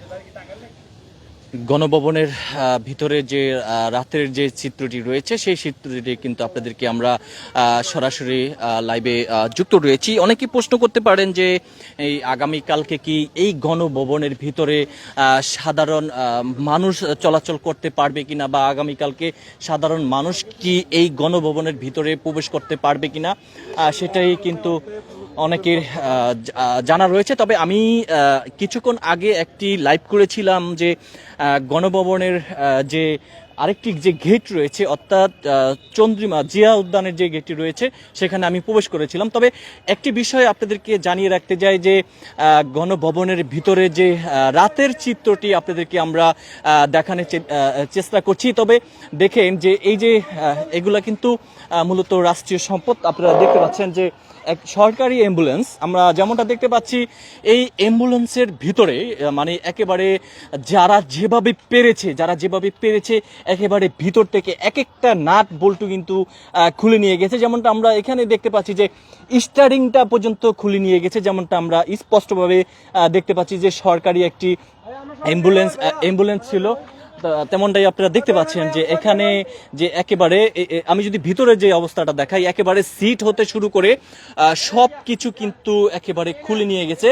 जुलाई की सांगाल ना গণভবনের ভিতরে যে রাতের যে চিত্রটি রয়েছে, সেই চিত্রটি কিন্তু আপনাদেরকে আমরা সরাসরি লাইভে যুক্ত রয়েছি। অনেকেই প্রশ্ন করতে পারেন যে, এই আগামীকালকে কি এই গণভবনের ভিতরে সাধারণ মানুষ চলাচল করতে পারবে কিনা বা আগামীকালকে সাধারণ মানুষ কি এই গণভবনের ভিতরে প্রবেশ করতে পারবে কিনা? সেটাই কিন্তু অনেকের জানা রয়েছে। তবে আমি কিছুক্ষণ আগে একটি লাইভ করেছিলাম যে গণভবনের যে আরেকটি যে গেট রয়েছে, অর্থাৎ চন্দ্রিমা জিয়া উদ্যানের যে গেটটি রয়েছে, সেখানে আমি প্রবেশ করেছিলাম। তবে একটি বিষয় আপনাদেরকে জানিয়ে রাখতে যাই যে গণভবনের ভিতরে যে রাতের চিত্রটি আপনাদেরকে আমরা দেখানোর চেষ্টা করছি। তবে দেখেন যে এই যে এগুলা কিন্তু মূলত রাষ্ট্রীয় সম্পদ। আপনারা দেখতে পাচ্ছেন যে এক সরকারি অ্যাম্বুলেন্স আমরা যেমনটা দেখতে পাচ্ছি, এই অ্যাম্বুলেন্সের ভিতরে মানে একেবারে যারা যেভাবে পেরেছে, যারা যেভাবে পেরেছে, একেবারে ভিতর থেকে এক একটা নাট বল্টু কিন্তু খুলে নিয়ে গেছে। যেমনটা আমরা এখানে দেখতে পাচ্ছি যে, স্টারিংটা পর্যন্ত খুলে নিয়ে গেছে। যেমনটা আমরা স্পষ্টভাবে দেখতে পাচ্ছি যে, সরকারি একটি অ্যাম্বুলেন্স অ্যাম্বুলেন্স ছিল। তেমনটাই আপনারা দেখতে পাচ্ছেন যে এখানে যে একেবারে আমি যদি ভিতরে যে অবস্থাটা দেখাই, একেবারে সিট হতে শুরু করে সব কিছু কিন্তু একেবারে খুলে নিয়ে গেছে।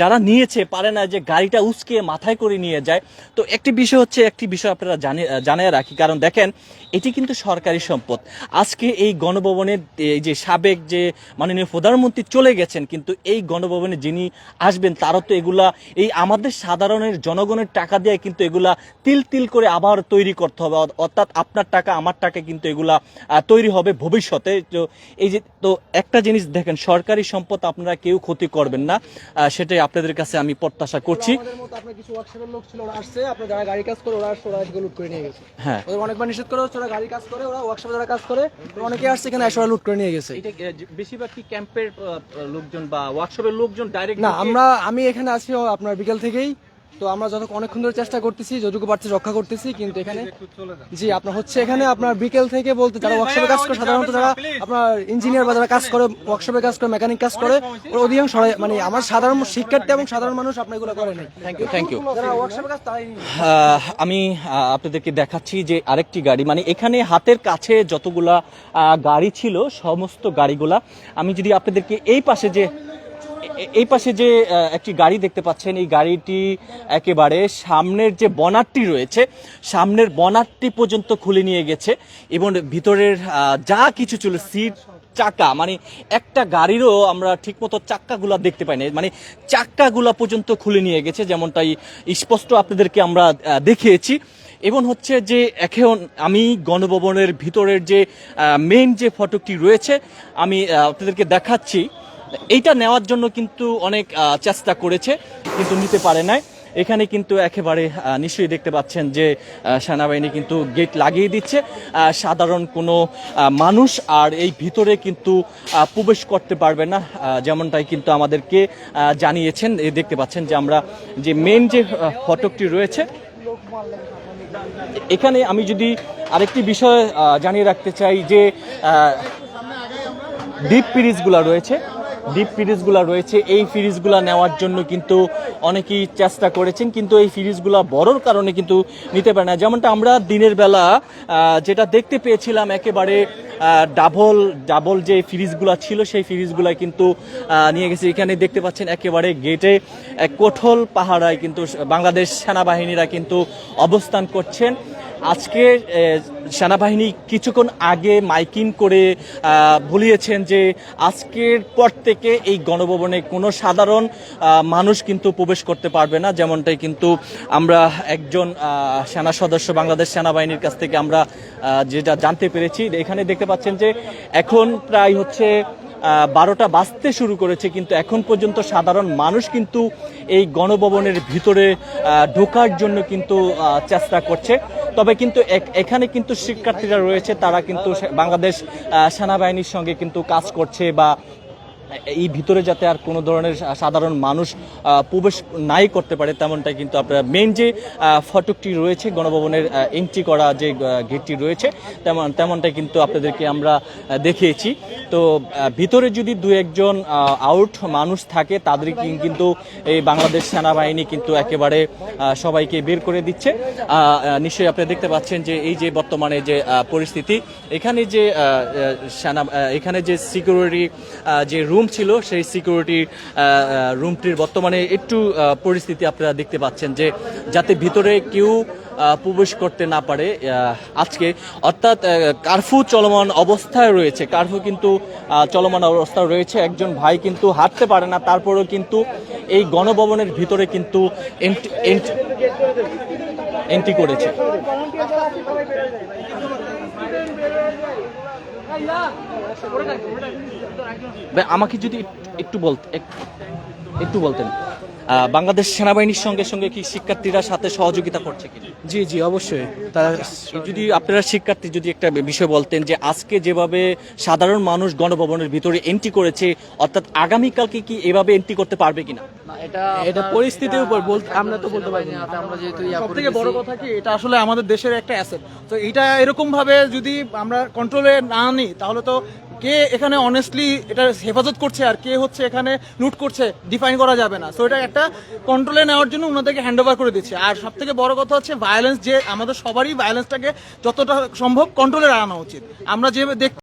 যারা নিয়েছে পারে না যে গাড়িটা উস্কে মাথায় করে নিয়ে যায়। তো একটি বিষয় হচ্ছে, একটি বিষয় আপনারা জানে জানিয়ে রাখি। কারণ দেখেন, এটি কিন্তু সরকারি সম্পদ। আজকে এই গণভবনের এই যে সাবেক যে মাননীয় প্রধানমন্ত্রী চলে গেছেন, কিন্তু এই গণভবনে যিনি আসবেন, তারও তো এগুলা, এই আমাদের সাধারণের জনগণের টাকা দিয়ে কিন্তু এগুলা তিল তিল করে আবার তৈরি করতে হবে। অর্থাৎ আপনার টাকা আমার টাকা কিন্তু এগুলা তৈরি হবে ভবিষ্যতে। তো এই যে তো একটা জিনিস দেখেন সরকারি সম্পদ আপনারা কেউ ক্ষতি করবেন না। আহ, সেটাই আপনাদের কাছে আমি প্রত্যাশা করছি। আমাদের মতো আপনার কিছু ওয়ার্কশপের লোক ছিল ওরা আসছে। আপনার যারা গাড়ি কাজ করে ওরা আসছে ওরা আজকে নিয়ে গেছে। হ্যাঁ। অনেকবার নিষেধ করে ওরা গাড়ি কাজ করে ওরা ওয়ার্কশপে যারা কাজ করে অনেকে আসছে এখানে এসে লুট করে নিয়ে গেছে। এটা বেশিরভাগ কি ক্যাম্পের লোকজন বা ওয়ার্কশপের লোকজন ডাইরেক্ট না আমরা আমি এখানে আছি আপনার বিকেল থেকেই। তো আমরা যত অনেকক্ষণ ধরে চেষ্টা করতেছি যতটুকু পারছি রক্ষা করতেছি কিন্তু এখানে জি আপনার হচ্ছে এখানে আপনার বিকেল থেকে বলতে যারা ওয়ার্কশপে কাজ করে সাধারণত যারা আপনার ইঞ্জিনিয়ার বা যারা কাজ করে ওয়ার্কশপে কাজ করে মেকানিক কাজ করে ওরা অধিকাংশ মানে আমার সাধারণ শিক্ষার্থী এবং সাধারণ মানুষ আপনার এগুলো করে নাই। থ্যাংক ইউ থ্যাংক ইউ যারা ওয়ার্কশপে কাজ তারাই আহ, আমি আপনাদেরকে দেখাচ্ছি যে আরেকটি গাড়ি মানে এখানে হাতের কাছে যতগুলা গাড়ি ছিল সমস্ত গাড়িগুলা আমি যদি আপনাদেরকে এই পাশে যে এই পাশে যে একটি গাড়ি দেখতে পাচ্ছেন, এই গাড়িটি একেবারে সামনের যে বনারটি রয়েছে, সামনের বনারটি পর্যন্ত খুলে নিয়ে গেছে, এবং ভিতরের যা কিছু ছিল, সিট, চাকা মানে একটা গাড়িরও আমরা ঠিকমতো চাক্কাগুলা দেখতে পাই না মানে চাক্কাগুলা পর্যন্ত খুলে নিয়ে গেছে, যেমনটাই স্পষ্ট আপনাদেরকে আমরা দেখিয়েছি। এবং হচ্ছে যে, এখন আমি গণভবনের ভিতরের যে মেইন যে ফটকটি রয়েছে, আমি আপনাদেরকে দেখাচ্ছি। এইটা নেওয়ার জন্য কিন্তু অনেক চেষ্টা করেছে, কিন্তু নিতে পারে নাই। এখানে কিন্তু একেবারে নিশ্চয়ই দেখতে পাচ্ছেন যে সেনাবাহিনী কিন্তু গেট লাগিয়ে দিচ্ছে। সাধারণ কোনো মানুষ আর এই ভিতরে কিন্তু প্রবেশ করতে পারবে না। যেমনটাই কিন্তু আমাদেরকে জানিয়েছেন দেখতে পাচ্ছেন যে আমরা যে মেন যে ফটকটি রয়েছে, এখানে আমি যদি আরেকটি বিষয় জানিয়ে রাখতে চাই যে ডিপ ফ্রিজগুলো রয়েছে। ডিপ ফ্রিজগুলো রয়েছে, এই ফ্রিজগুলো নেওয়ার জন্য কিন্তু অনেকেই চেষ্টা করেছেন, কিন্তু এই ফ্রিজগুলো বড়র কারণে কিন্তু নিতে পারে না। যেমনটা আমরা দিনের বেলা যেটা দেখতে পেয়েছিলাম একেবারে ডাবল ডাবল যে ফ্রিজগুলো ছিল, সেই ফ্রিজগুলো কিন্তু নিয়ে গেছে। এখানে দেখতে পাচ্ছেন একেবারে গেটে এক কঠোর পাহারায় কিন্তু বাংলাদেশ সেনাবাহিনীরা কিন্তু অবস্থান করছেন। আজকে সেনাবাহিনী কিছুক্ষণ আগে মাইকিং করে বলিয়েছেন যে আজকের পর থেকে এই গণভবনে কোনো সাধারণ মানুষ কিন্তু প্রবেশ করতে পারবে না। যেমনটাই কিন্তু আমরা একজন সেনা সদস্য, বাংলাদেশ সেনাবাহিনীর কাছ থেকে আমরা যেটা জানতে পেরেছি। এখানে দেখতে পাচ্ছেন যে এখন প্রায় হচ্ছে বারোটা বাজতে শুরু করেছে, কিন্তু এখন পর্যন্ত সাধারণ মানুষ কিন্তু এই গণভবনের ভিতরে ঢোকার জন্য কিন্তু চেষ্টা করছে। তবে কিন্তু এখানে কিন্তু শিক্ষার্থীরা রয়েছে, তারা কিন্তু বাংলাদেশ সেনাবাহিনীর সঙ্গে কিন্তু কাজ করছে বা এই ভিতরে যাতে আর কোনো ধরনের সাধারণ মানুষ প্রবেশ নাই করতে পারে তেমনটাই কিন্তু আপনারা মেন যে ফটকটি রয়েছে, গণভবনের এন্ট্রি করা যে গেটটি রয়েছে, তেমন, তেমনটাই কিন্তু আপনাদেরকে আমরা দেখিয়েছি। তো ভিতরে যদি দু একজন আউট মানুষ থাকে তাদের কিন্তু এই বাংলাদেশ সেনাবাহিনী কিন্তু একেবারে সবাইকে বের করে দিচ্ছে। নিশ্চয়ই আপনি দেখতে পাচ্ছেন যে, এই যে বর্তমানে যে পরিস্থিতি, এখানে যে সেনা এখানে যে সিকিউরিটি যে রুম ছিল, সেই সিকিউরিটি রুমটির বর্তমানে একটু পরিস্থিতি আপনারা দেখতে পাচ্ছেন যে যাতে ভিতরে কেউ প্রবেশ করতে না পারে আজকে। অর্থাৎ কারফু চলমান অবস্থায় রয়েছে। কারফু কিন্তু চলমান অবস্থায় রয়েছে। একজন ভাই কিন্তু হাঁটতে পারে না, তারপরেও কিন্তু এই গণভবনের ভিতরে কিন্তু এন্ট্রি করেছে। আমাকে যদি একটু বলতে একটু বলতেন। বাংলাদেশ সেনাবাহিনীর সঙ্গে সঙ্গে কি শিক্ষার্থীরা সাথে সহযোগিতা করছে কিনা? জি জি অবশ্যই। তারা যদি আপনারা শিক্ষার্থী যদি একটা বিষয় বলতেন যে আজকে যেভাবে সাধারণ মানুষ গণভবনের ভিতরে এন্ট্রি করেছে অর্থাৎ আগামীকালকে কি এভাবে এন্ট্রি করতে পারবে কিনা? এটা এটা পরিস্থিতির উপর বলতে আমরা তো বলতে পারব না। সেনাবাহিনী আমরা যেহেতু ইয়া সব করে থেকে বড় কথা কি এটা আসলে আমাদের দেশের একটা অ্যাসেট তো এটা এরকম ভাবে যদি আমরা কন্ট্রোলে না নিই তাহলে তো কে এখানে অনেস্টলি এটা হেফাজত করছে আর কে হচ্ছে এখানে লুট করছে ডিফাইন করা যাবে না। সো এটা একটা কন্ট্রোলে নেওয়ার জন্য ওনাদেরকে হ্যান্ড ওভার করে দিচ্ছে। আর সব থেকে বড় কথা হচ্ছে ভায়োলেন্স যে, আমাদের সবারই ভায়োলেন্সটাকে যতটা সম্ভব কন্ট্রোলে আনা উচিত। আমরা যে দেখ